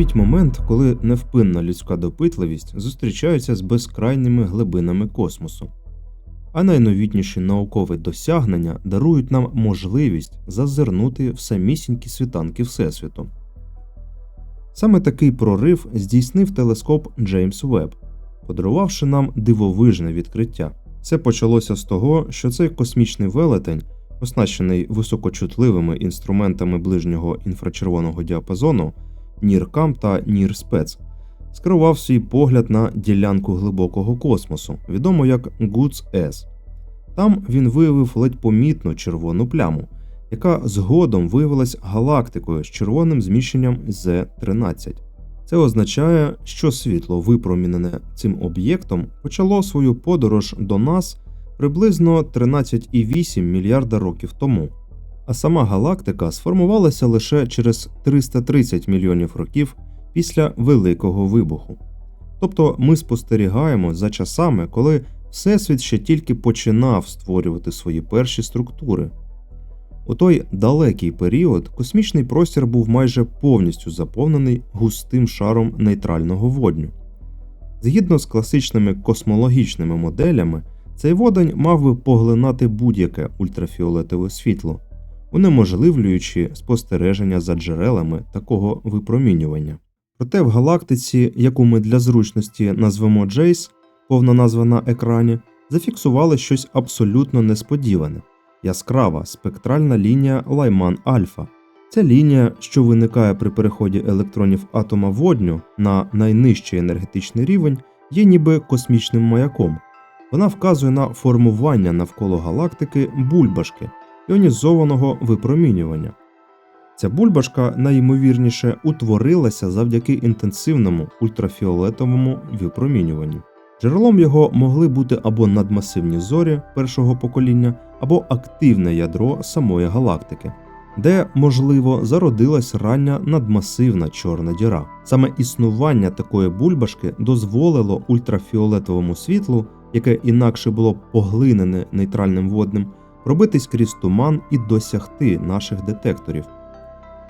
Уявіть момент, коли невпинна людська допитливість зустрічається з безкрайніми глибинами космосу, а найновітніші наукові досягнення дарують нам можливість зазирнути в самісінькі світанки Всесвіту. Саме такий прорив здійснив телескоп Джеймс Веб, подарувавши нам дивовижне відкриття. Все почалося з того, що цей космічний велетень, оснащений високочутливими інструментами ближнього інфрачервоного діапазону, Ніркам та Нірспец, скерував свій погляд на ділянку глибокого космосу, відому як Гудс С. Там він виявив ледь помітну червону пляму, яка згодом виявилась галактикою з червоним зміщенням Z13. Це означає, що світло, випромінене цим об'єктом, почало свою подорож до нас приблизно 13,8 мільярда років тому, а сама галактика сформувалася лише через 330 мільйонів років після Великого вибуху. Тобто ми спостерігаємо за часами, коли Всесвіт ще тільки починав створювати свої перші структури. У той далекий період космічний простір був майже повністю заповнений густим шаром нейтрального водню. Згідно з класичними космологічними моделями, цей водень мав би поглинати будь-яке ультрафіолетове світло, унеможливлюючи спостереження за джерелами такого випромінювання. Проте в галактиці, яку ми для зручності назвемо Джейс, повна назва на екрані, зафіксували щось абсолютно несподіване яскрава спектральна лінія Лайман Альфа. Ця лінія, що виникає при переході електронів атома водню на найнижчий енергетичний рівень, є ніби космічним маяком. Вона вказує на формування навколо галактики бульбашки іонізованого випромінювання. Ця бульбашка найімовірніше утворилася завдяки інтенсивному ультрафіолетовому випромінюванню. Джерелом його могли бути або надмасивні зорі першого покоління, або активне ядро самої галактики, де, можливо, зародилась рання надмасивна чорна діра. Саме існування такої бульбашки дозволило ультрафіолетовому світлу, яке інакше було поглинене нейтральним водним, пробитись крізь туман і досягти наших детекторів.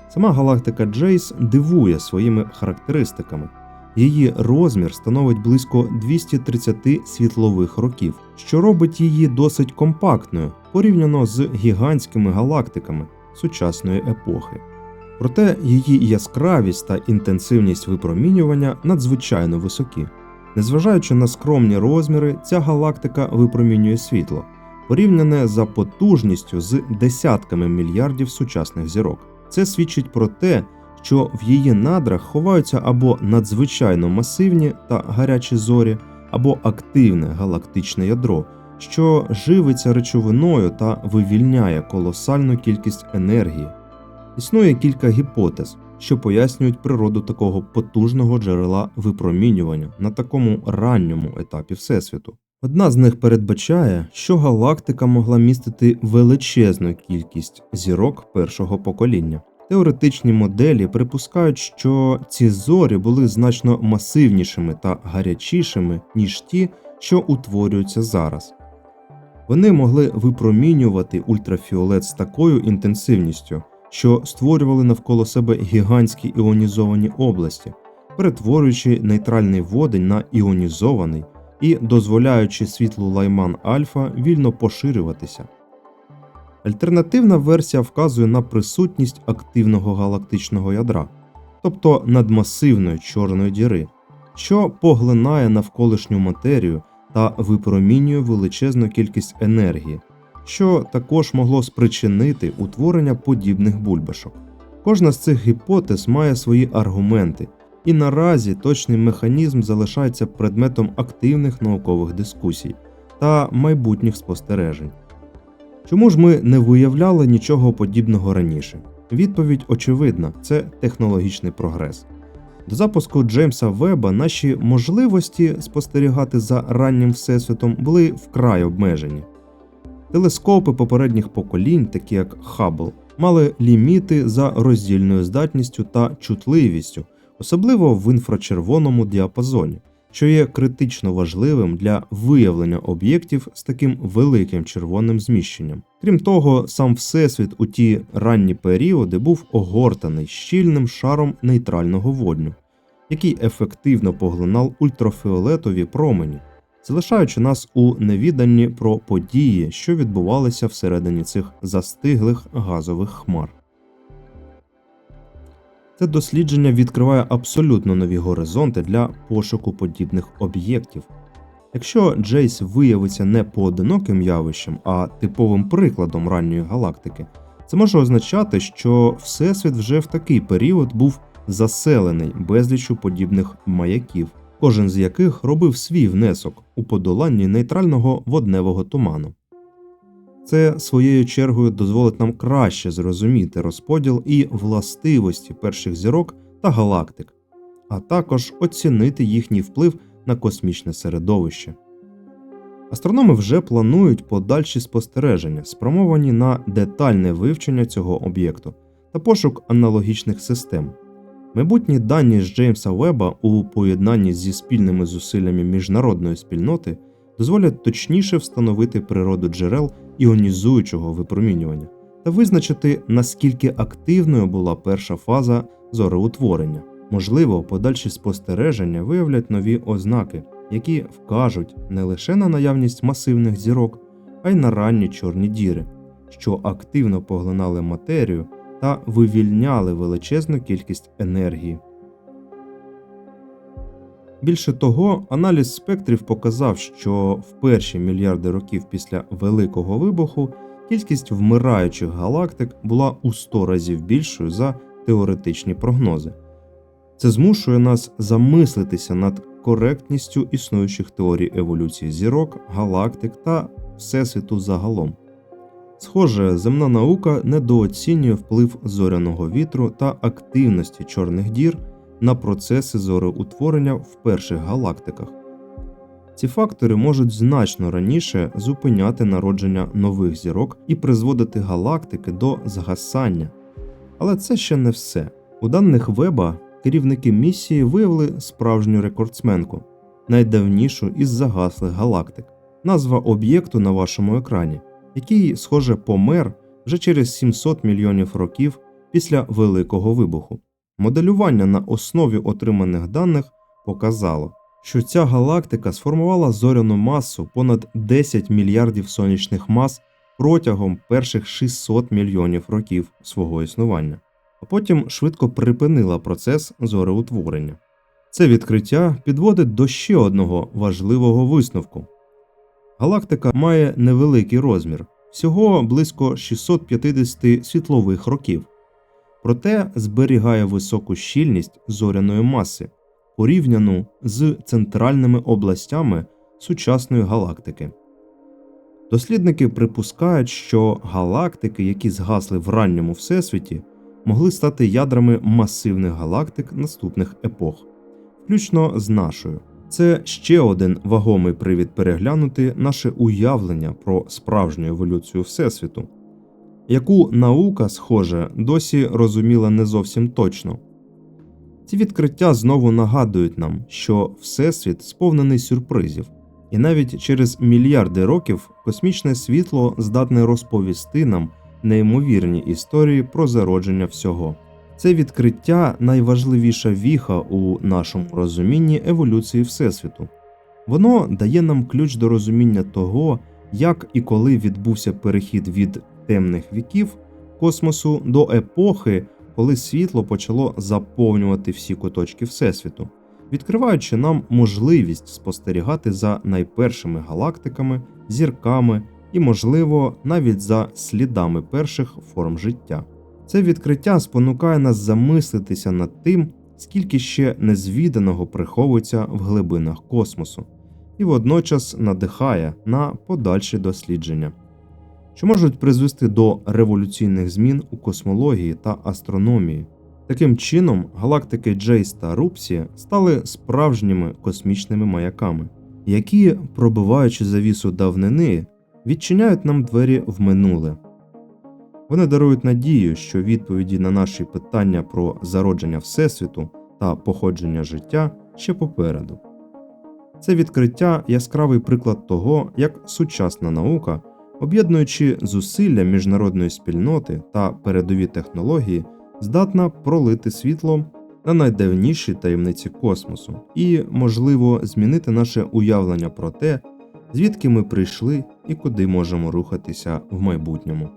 Сама галактика Джейс дивує своїми характеристиками. Її розмір становить близько 230 світлових років, що робить її досить компактною порівняно з гігантськими галактиками сучасної епохи. Проте її яскравість та інтенсивність випромінювання надзвичайно високі. Незважаючи на скромні розміри, ця галактика випромінює світло, порівняне за потужністю з десятками мільярдів сучасних зірок. Це свідчить про те, що в її надрах ховаються або надзвичайно масивні та гарячі зорі, або активне галактичне ядро, що живиться речовиною та вивільняє колосальну кількість енергії. Існує кілька гіпотез, що пояснюють природу такого потужного джерела випромінювання на такому ранньому етапі Всесвіту. Одна з них передбачає, що галактика могла містити величезну кількість зірок першого покоління. Теоретичні моделі припускають, що ці зорі були значно масивнішими та гарячішими, ніж ті, що утворюються зараз. Вони могли випромінювати ультрафіолет з такою інтенсивністю, що створювали навколо себе гігантські іонізовані області, перетворюючи нейтральний водень на іонізований і дозволяючи світлу лайман альфа вільно поширюватися. Альтернативна версія вказує на присутність активного галактичного ядра, тобто надмасивної чорної діри, що поглинає навколишню матерію та випромінює величезну кількість енергії, що також могло спричинити утворення подібних бульбашок. Кожна з цих гіпотез має свої аргументи, і наразі точний механізм залишається предметом активних наукових дискусій та майбутніх спостережень. Чому ж ми не виявляли нічого подібного раніше? Відповідь очевидна: це технологічний прогрес. До запуску Джеймса Веба наші можливості спостерігати за раннім всесвітом були вкрай обмежені. Телескопи попередніх поколінь, такі як Хаббл, мали ліміти за роздільною здатністю та чутливістю, особливо в інфрачервоному діапазоні, що є критично важливим для виявлення об'єктів з таким великим червоним зміщенням. Крім того, сам Всесвіт у ті ранні періоди був огортаний щільним шаром нейтрального водню, який ефективно поглинав ультрафіолетові промені, залишаючи нас у невіданні про події, що відбувалися всередині цих застиглих газових хмар. Це дослідження відкриває абсолютно нові горизонти для пошуку подібних об'єктів. Якщо Джейс виявиться не поодиноким явищем, а типовим прикладом ранньої галактики, це може означати, що Всесвіт вже в такий період був заселений безлічу подібних маяків, кожен з яких робив свій внесок у подоланні нейтрального водневого туману. Це своєю чергою дозволить нам краще зрозуміти розподіл і властивості перших зірок та галактик, а також оцінити їхній вплив на космічне середовище. Астрономи вже планують подальші спостереження, спрямовані на детальне вивчення цього об'єкту та пошук аналогічних систем. Майбутні дані з Джеймса Веба у поєднанні зі спільними зусиллями міжнародної спільноти дозволять точніше встановити природу джерел іонізуючого випромінювання та визначити, наскільки активною була перша фаза зореутворення. Можливо, подальші спостереження виявлять нові ознаки, які вкажуть не лише на наявність масивних зірок, а й на ранні чорні діри, що активно поглинали матерію та вивільняли величезну кількість енергії. Більше того, аналіз спектрів показав, що в перші мільярди років після Великого вибуху кількість вмираючих галактик була у 100 разів більшою за теоретичні прогнози. Це змушує нас замислитися над коректністю існуючих теорій еволюції зірок, галактик та Всесвіту загалом. Схоже, земна наука недооцінює вплив зоряного вітру та активності чорних дір на процеси зореутворення в перших галактиках. Ці фактори можуть значно раніше зупиняти народження нових зірок і призводити галактики до згасання. Але це ще не все. У даних Веба керівники місії виявили справжню рекордсменку, найдавнішу із загаслих галактик, назва об'єкту на вашому екрані, який, схоже, помер вже через 700 мільйонів років після Великого вибуху. Моделювання на основі отриманих даних показало, що ця галактика сформувала зоряну масу понад 10 мільярдів сонячних мас протягом перших 600 мільйонів років свого існування, а потім швидко припинила процес зореутворення. Це відкриття підводить до ще одного важливого висновку. Галактика має невеликий розмір, всього близько 650 світлових років проте зберігає високу щільність зоряної маси, порівняну з центральними областями сучасної галактики. Дослідники припускають, що галактики, які згасли в ранньому всесвіті, могли стати ядрами масивних галактик наступних епох, включно з нашою. Це ще один вагомий привід переглянути наше уявлення про справжню еволюцію Всесвіту яку наука, схоже, досі розуміла не зовсім точно. Ці відкриття знову нагадують нам, що Всесвіт сповнений сюрпризів, і навіть через мільярди років космічне світло здатне розповісти нам неймовірні історії про зародження всього. Це відкриття найважливіша віха у нашому розумінні еволюції Всесвіту. Воно дає нам ключ до розуміння того, як і коли відбувся перехід від темних віків космосу до епохи, коли світло почало заповнювати всі куточки Всесвіту, відкриваючи нам можливість спостерігати за найпершими галактиками, зірками і, можливо, навіть за слідами перших форм життя. Це відкриття спонукає нас замислитися над тим, скільки ще незвіданого приховується в глибинах космосу, і водночас надихає на подальші дослідження що можуть призвести до революційних змін у космології та астрономії. Таким чином, галактики Джейс та Рупсі стали справжніми космічними маяками, які, пробиваючи завісу давнини, відчиняють нам двері в минуле. Вони дарують надію, що відповіді на наші питання про зародження Всесвіту та походження життя ще попереду. Це відкриття яскравий приклад того, як сучасна наука, об'єднуючи зусилля міжнародної спільноти та передові технології, здатна пролити світло на найдавніші таємниці космосу і, можливо, змінити наше уявлення про те, звідки ми прийшли і куди можемо рухатися в майбутньому.